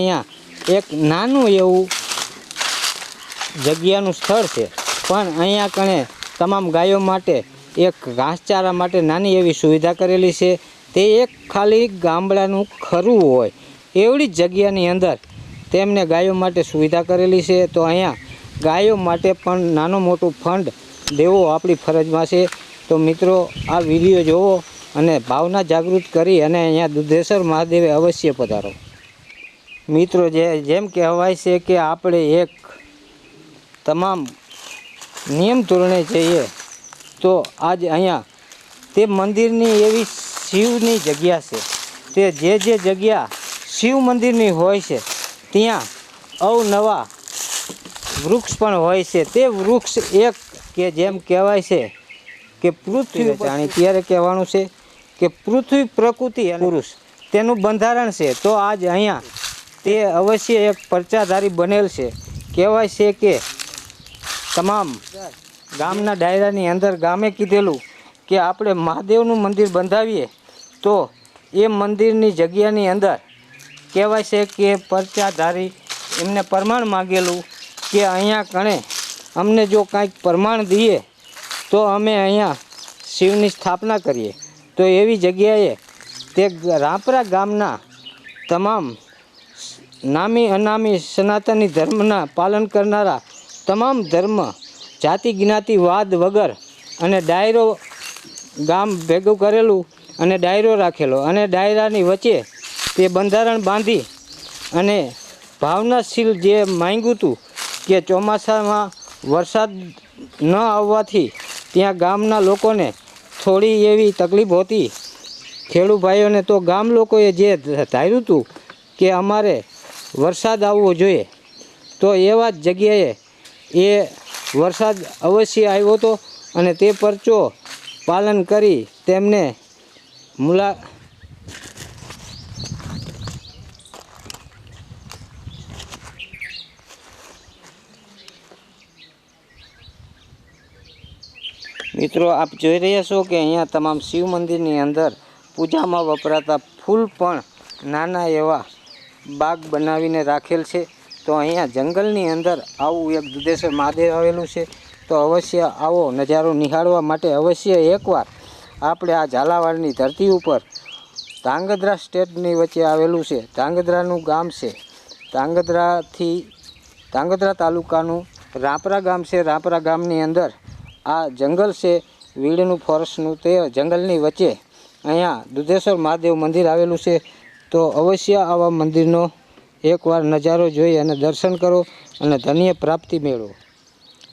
અહીંયા એક નાનું એવું જગ્યાનું સ્થળ છે. પણ અહીંયા કણે તમામ ગાયો માટે એક ઘાસચારા માટે નાની એવી સુવિધા કરેલી છે. તે એક ખાલી ગામડાનું ખરું હોય. એવડી જગ્યાની અંદર તેમને ગાયો માટે સુવિધા કરેલી છે. તો અહીંયા ગાયો માટે પણ નાનું મોટું ફંડ દેવો આપણી ફરજમાં છે. તો મિત્રો, આ વીડિયો જોવો અને ભાવના જાગૃત કરી અને અહીંયા દુધેશ્વર મહાદેવે અવશ્ય પધારો. મિત્રો જે જેમ કહેવાય છે કે આપણે એક તમામ નિયમ ધોરણે જઈએ તો આજ અહીંયા તે મંદિરની એવી શિવની જગ્યા છે. તે જે જે જગ્યા શિવ મંદિરની હોય છે ત્યાં અવનવા વૃક્ષ પણ હોય છે. તે વૃક્ષ એક કે જેમ કહેવાય છે કે પૃથ્વી જાણી ત્યારે કહેવાનું છે કે પૃથ્વી પ્રકૃતિ અને પુરુષ. તેનું બંધારણ છે. તો આજ અહીંયા તે અવશ્ય એક પરચાધારી બનેલ છે. કહેવાય છે કે તમામ ગામના ડાયરાની અંદર ગામે કીધેલું કે આપણે મહાદેવનું મંદિર બંધાવીએ, તો એ મંદિરની જગ્યાની અંદર કહેવાય છે કે પરચાધારી એમને પ્રમાણ માગેલું કે અહીંયા કણે અમને જો કાંઈક પ્રમાણ દઈએ, તો અમે અહીંયા શિવની સ્થાપના કરીએ. તો એવી જગ્યાએ તે રાપરા ગામના તમામ નામી અનામી સનાતની ધર્મના પાલન કરનારા તમામ ધર્મ, જાતિ જ્ઞાતિ, વાદ વગર અને ડાયરો ગામ ભેગું કરેલું અને ડાયરો રાખેલો અને ડાયરાની વચ્ચે તે બંધારણ બાંધી અને ભાવનાશીલ જે માંગ્યું હતું કે ચોમાસામાં વરસાદ ન આવવાથી ત્યાં ગામના લોકોને થોડી એવી તકલીફ હોતી. ખેડૂભાઈઓને તો ગામ લોકોએ જે ધાર્યું હતું કે અમારે વરસાદ આવવો જોઈએ. તો એવા જ જગ્યાએ એ વરસાદ અવશ્ય આવ્યો હતો અને તે પરચો પાલન કરી તેમને મુલા મિત્રો, આપ જોઈ રહ્યા છો કે અહીંયા તમામ શિવ મંદિરની અંદર પૂજામાં વપરાતા ફૂલ પણ નાના એવા બાગ બનાવીને રાખેલ છે. તો અહીંયા જંગલની અંદર આવું એક દુધેશ્વર મહાદેવ આવેલું છે. તો અવશ્ય આવો નજારો નિહાળવા માટે અવશ્ય એકવાર આપણે આ ઝાલાવાડની ધરતી ઉપર ધાંગધ્રા સ્ટેટની વચ્ચે આવેલું છે. ધાંગધ્રાનું ગામ છે. ધાંગધ્રાથી ધાંગધ્રા તાલુકાનું રાપરા ગામ છે. રાપરા ગામની અંદર આ જંગલ છે. વીડનું ફોરેસ્ટનું તે જંગલની વચ્ચે અહીંયા દુધેશ્વર મહાદેવ મંદિર આવેલું છે. તો અવશ્ય આવા મંદિરનો એકવાર નજારો જોઈ અને દર્શન કરો અને ધન્ય પ્રાપ્તિ મેળવો.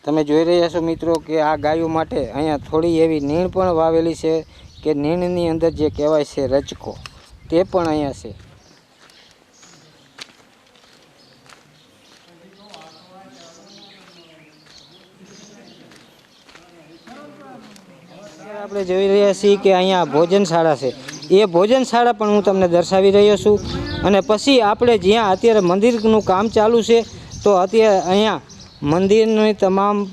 તમે જોઈ રહ્યા છો મિત્રો કે આ ગાયો માટે અહીંયા થોડી એવી નીણ પણ વાવેલી છે કે નીણની અંદર જે કહેવાય છે રચકો તે પણ અહીંયા છે. આપણે જોઈ રહ્યા છીએ કે અહીંયા ભોજનશાળા છે. એ ભોજનશાળા પણ હું તમને દર્શાવી રહ્યો છું. અને પછી આપણે જ્યાં અત્યારે મંદિરનું કામ ચાલુ છે, તો અત્યારે અહીંયા મંદિરની તમામ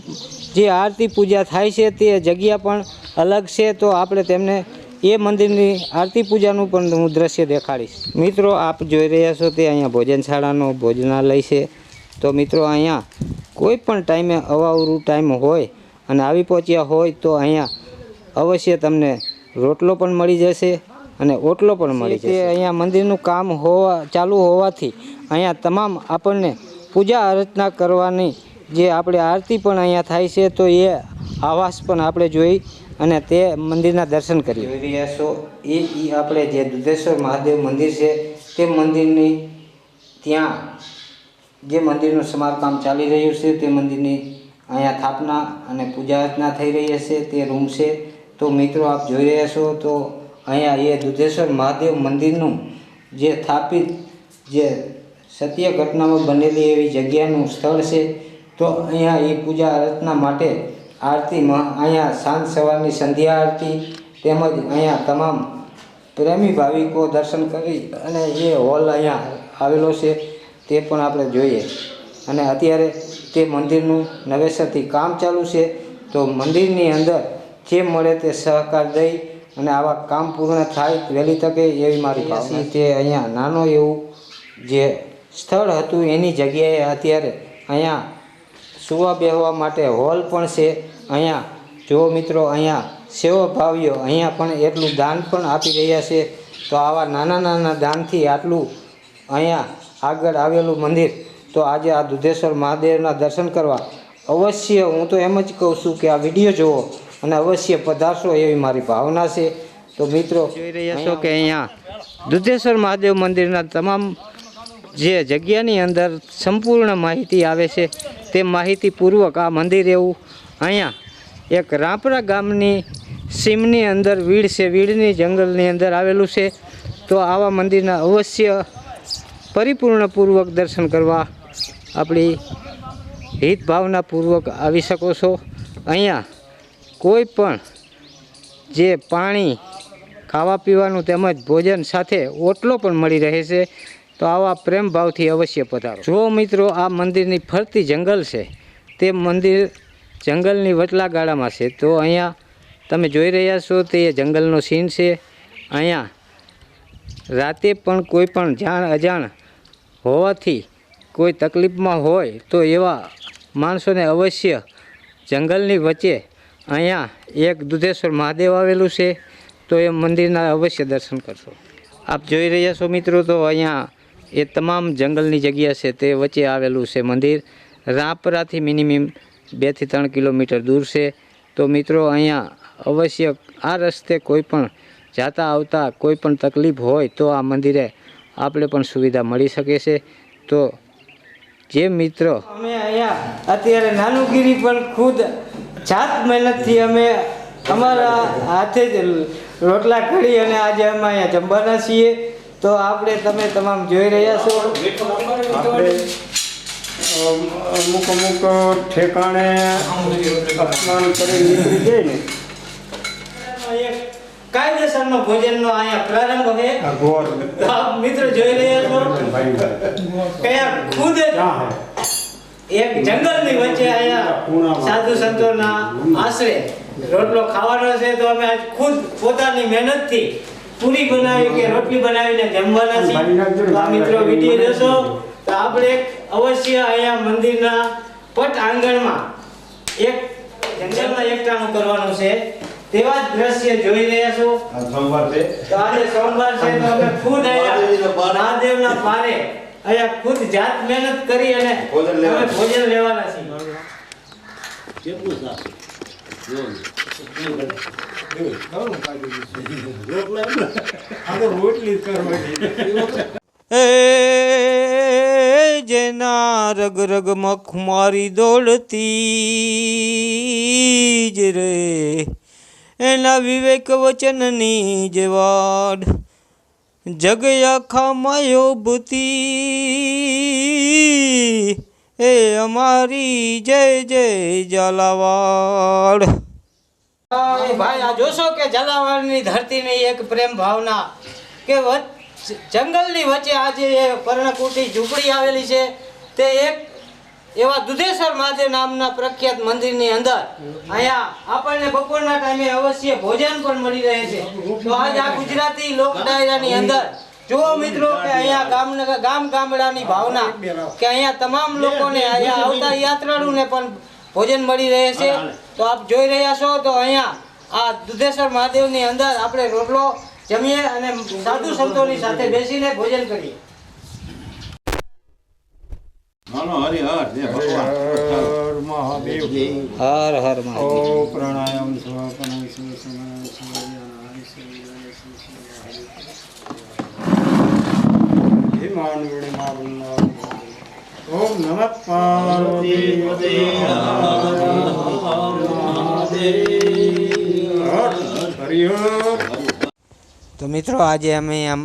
જે આરતી પૂજા થાય છે, તે જગ્યા પણ અલગ છે. તો આપણે તેમને એ મંદિરની આરતી પૂજાનું પણ હું દ્રશ્ય દેખાડીશ. મિત્રો, આપ જોઈ રહ્યા છો તે અહીંયા ભોજનશાળાનો ભોજનાલય છે. તો મિત્રો, અહીંયા કોઈ પણ ટાઈમે અવાવરું ટાઈમ હોય અને આવી પહોંચ્યા હોય તો અહીંયા અવશ્ય તમને રોટલો પણ મળી જશે. અને ઓટલો પણ મળી જશે. અહીંયા મંદિરનું કામ હોવા ચાલુ હોવાથી અહીંયા તમામ આપણને પૂજા અર્ચના કરવાની જે આપણે આરતી પણ અહીંયા થાય છે તો એ આવાસ પણ આપણે જોઈ અને તે મંદિરના દર્શન કરી જોઈ રહ્યા છો એ આપણે જે દુધેશ્વર મહાદેવ મંદિર છે તે મંદિરની ત્યાં જે મંદિરનું સમારકામ ચાલી રહ્યું છે તે મંદિરની અહીંયા સ્થાપના અને પૂજા અર્ચના થઈ રહી હશે તે રૂમ છે. તો મિત્રો આપ જોઈ રહ્યા છો તો અહીંયા એ દુધેશ્વર મહાદેવ મંદિરનું જે સ્થાપિત જે સત્ય ઘટનામાં બનેલી એવી જગ્યાનું સ્થળ છે, તો અહીંયા એ પૂજા અર્ચના માટે આરતીમાં અહીંયા સાંજ સવારની સંધ્યા આરતી તેમજ અહીંયા તમામ પ્રેમી ભાવિકો દર્શન કરી અને જે હોલ અહીંયા આવેલો છે, તે પણ આપણે જોઈએ. અને અત્યારે તે મંદિરનું નવેસરથી કામ ચાલુ છે, તો મંદિરની અંદર જે મળે તે સહકાર દઈ અને આવા કામ પૂર્ણ થાય વહેલી તકે એવી મારી પાસે તે અહીંયા નાનો એવું જે સ્થળ હતું એની જગ્યાએ અત્યારે અહીંયા સુવા બેહવા માટે હોલ પણ છે. અહીંયા જો મિત્રો અહીંયા સેવાભાવીઓ અહીંયા પણ એટલું દાન પણ આપી રહ્યા છે. તો આવા નાના નાના દાનથી આટલું અહીંયા આગળ આવેલું મંદિર તો આજે આ દુધેશ્વર મહાદેવના દર્શન કરવા અવશ્ય હું તો એમ જ કહું છું કે આ વીડિયો જુઓ. અને અવશ્ય પધારશો એવી મારી ભાવના છે. તો મિત્રો જોઈ રહ્યા છો કે અહીંયા દુધેશ્વર મહાદેવ મંદિરના તમામ જે જગ્યાની અંદર સંપૂર્ણ માહિતી આવે છે તે માહિતીપૂર્વક આ મંદિર એવું અહીંયા એક રાપરા ગામની સીમની અંદર વીડ છે વીડની જંગલની અંદર આવેલું છે. તો આવા મંદિરના અવશ્ય પરિપૂર્ણપૂર્વક દર્શન કરવા આપણી હિત ભાવનાપૂર્વક આવી શકો છો. અહીંયા કોઈ પણ જે પાણી ખાવા પીવાનું તેમજ ભોજન સાથે ઓટલો પણ મળી રહે છે, તો આવા પ્રેમ ભાવથી અવશ્ય પધારો. જો મિત્રો આ મંદિરની ફરતી જંગલ છે, તે મંદિર જંગલની વચલા ગાળામાં છે, તો અહીંયા તમે જોઈ રહ્યા છો તે જંગલનો સીન છે. અહીંયા રાતે પણ કોઈ પણ જાણ અજાણ હોવાથી કોઈ તકલીફમાં હોય તો એવા માણસોને અવશ્ય જંગલની વચ્ચે અહીંયા એક દુધેશ્વર મહાદેવ આવેલું છે, તો એ મંદિરના અવશ્ય દર્શન કરશો. આપ જોઈ રહ્યા છો મિત્રો, તો અહીંયા એ તમામ જંગલની જગ્યા છે, તે વચ્ચે આવેલું છે મંદિર. રાપરાથી મિનિમમ બેથી ત્રણ કિલોમીટર દૂર છે. તો મિત્રો, અહીંયા અવશ્ય આ રસ્તે કોઈ પણ જાતા આવતા કોઈ પણ તકલીફ હોય, તો આ મંદિરે આપણે પણ સુવિધા મળી શકે છે. તો જે મિત્રો અમે અહીંયા અત્યારે નાનુગીરી પણ ખુદ જાત મહેનતથી અમે અમારા હાથે જ રોટલા ઘડી અને આજે અમે અહીંયા જમવાના છીએ. તો આપણે તમે તમામ જોઈ રહ્યા છો. અમુક અમુક ઠેકાણે અપમાન કરી નીકળી જાય ને. કાયદેસરનો ભોજનનો અહીંયા પ્રારંભ આપ મિત્રો જોઈ રહ્યા છો. કયા ખુદ હે? એક જંગલની વચ્ચે અહીંયા સાધુ સંતોના આશરે રોટલો ખાવાનો છે તો અમે આજ ખુદ પોતાની મહેનતથી પૂરી બનાવી કે રોટલી બનાવીને જમવાના છીએ. તો આ મિત્રો વીડિયો જોશો તો આપણે એક અવશ્ય અહીંયા મંદિરના પટ આંગણમાં એક જંગલમાં એકટાણું કરવાનું છે. તેવા જ દ્રશ્ય જોઈ રહ્યા છો. સોમવાર છે. તો આજે સોમવાર છે તો અમે ખુદ અહીંયા મહાદેવના પારે અહીંયા ખુદ જાત મહેનત કરી અને ભોજન લેવાના. ભોજન લેવાના છે કેટલું એ જેના રગ રગ મખ મારી દોડતી જ રે. એના વિવેક વચનની જવાડ જગ આખા માયો ભૂતી એ અમારી જય જય જલાવાડ ભાઈ, આ જોશો કે જલાવાડની ધરતીની એક પ્રેમ ભાવના કે જંગલની વચ્ચે આજે પર્ણકુટી ઝૂંપડી આવેલી છે. તે એક એવા દુધેશ્વર મહાદેવ નામના પ્રખ્યાત મંદિરની અંદર અહીંયા આપણને બપોરના ટાઈમે અવશ્ય ભોજન પણ મળી રહે છે. તો આજ આ ગુજરાતી લોક ડાયરાની અંદર જો મિત્રો કે અહીંયા ગામ ગામ ગામડાની ભાવના કે અહીંયા તમામ લોકોને અહીંયા આવતા યાત્રાળુને પણ ભોજન મળી રહે છે. તો આપ જોઈ રહ્યા છો તો અહીંયા આ દુધેશ્વર મહાદેવની અંદર આપણે રોટલો જમીએ અને સાધુ સંતોની સાથે બેસીને ભોજન કરીએ માનો હરિહર જય ભગવાન હર મહાદેવ હર હર ઓ પ્રાણાયામ સ્વ પ્રાણાયામ સ્વ પ્રાણાયામ સ્વ હરિ સ્વ હરિ સ્વ હરિ હે હર મારું ઓમ નમઃ પાર્વતી તો મિત્રો આજે અમે આમ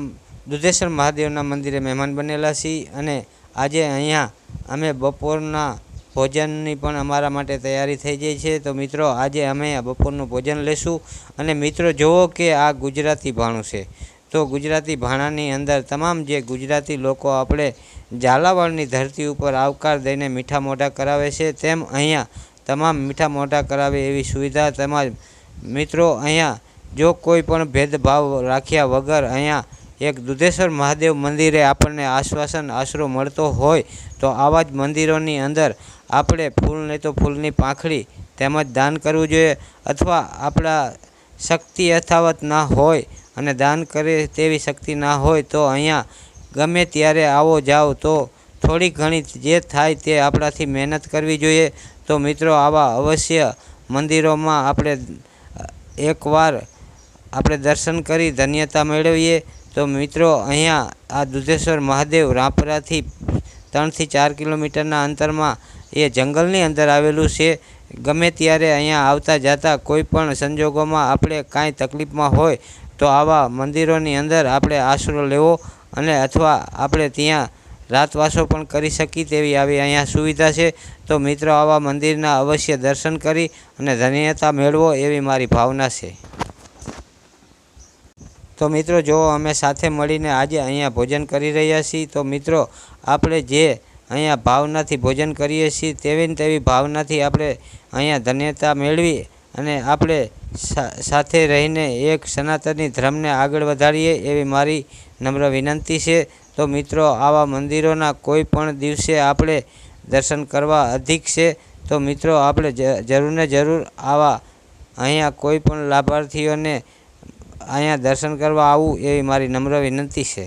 દુધેશ્વર મહાદેવના મંદિરે મહેમાન બનેલા છીએ અને આજે અહીંયા અમે બપોરના ભોજનની પણ અમારા માટે તૈયારી થઈ જાય છે. તો મિત્રો, આજે અમે બપોરનું ભોજન લેશું. અને મિત્રો, જુઓ કે આ ગુજરાતી ભાણું છે. તો ગુજરાતી ભાણાની અંદર તમામ જે ગુજરાતી લોકો આપણે ઝાલાવાડની ધરતી ઉપર આવકાર દઈને મીઠા મોઢા કરાવે છે, તેમ અહીંયા તમામ મીઠા મોઢા કરાવે એવી સુવિધા તેમજ મિત્રો, અહીંયા જો કોઈ પણ ભેદભાવ રાખ્યા વગર અહીંયા એક દુધેશ્વર મહાદેવ મંદિરે આપણને આશ્વાસન આશરો મળતો હોય તો આવા જ મંદિરોની અંદર આપણે ફૂલ નહીં તો ફૂલની પાંખડી તેમજ દાન કરવું જોઈએ અથવા આપણા શક્તિ યથાવત ના હોય અને દાન કરે તેવી શક્તિ ના હોય તો અહીંયા ગમે ત્યારે આવો જાઓ તો થોડી ઘણી જે થાય તે આપણાથી મહેનત કરવી જોઈએ. તો મિત્રો, આવા અવશ્ય મંદિરોમાં આપણે એકવાર આપણે દર્શન કરી ધન્યતા મેળવીએ. તો મિત્રો, અહીંયા આ દુધેશ્વર મહાદેવ રાપરાથી ત્રણથી ચાર કિલોમીટરના અંતરમાં એ જંગલની અંદર આવેલું છે. ગમે ત્યારે અહીંયા આવતા જતા કોઈ પણ સંજોગોમાં આપણે કાંઈ તકલીફમાં હોય, તો આવા મંદિરોની અંદર આપણે આશરો લેવો અને અથવા આપણે ત્યાં રાતવાસો પણ કરી શકીએ તેવી આવી અહીંયા સુવિધા છે. તો મિત્રો, આવા મંદિરના અવશ્ય દર્શન કરી અને ધન્યતા મેળવો એવી મારી ભાવના છે. તો મિત્રો, જો અમે સાથે મળીને આજે અહીંયા ભોજન કરી રહ્યા છીએ, તો મિત્રો, આપણે જે અહીંયા ભાવનાથી ભોજન કરીએ છીએ તેવી ને તેવી ભાવનાથી આપણે અહીંયા ધન્યતા મેળવી અને આપણે સાથે રહીને એક સનાતની ધર્મને આગળ વધારીએ, એવી મારી નમ્ર વિનંતી છે. તો મિત્રો, આવા મંદિરોના કોઈ પણ દિવસે આપણે દર્શન કરવા અધિક છે, તો મિત્રો, આપણે જરૂર ને જરૂર આવા અહીંયા કોઈ પણ લાભાર્થીઓને અહીંયા દર્શન કરવા આવવું એવી મારી નમ્ર વિનંતી છે.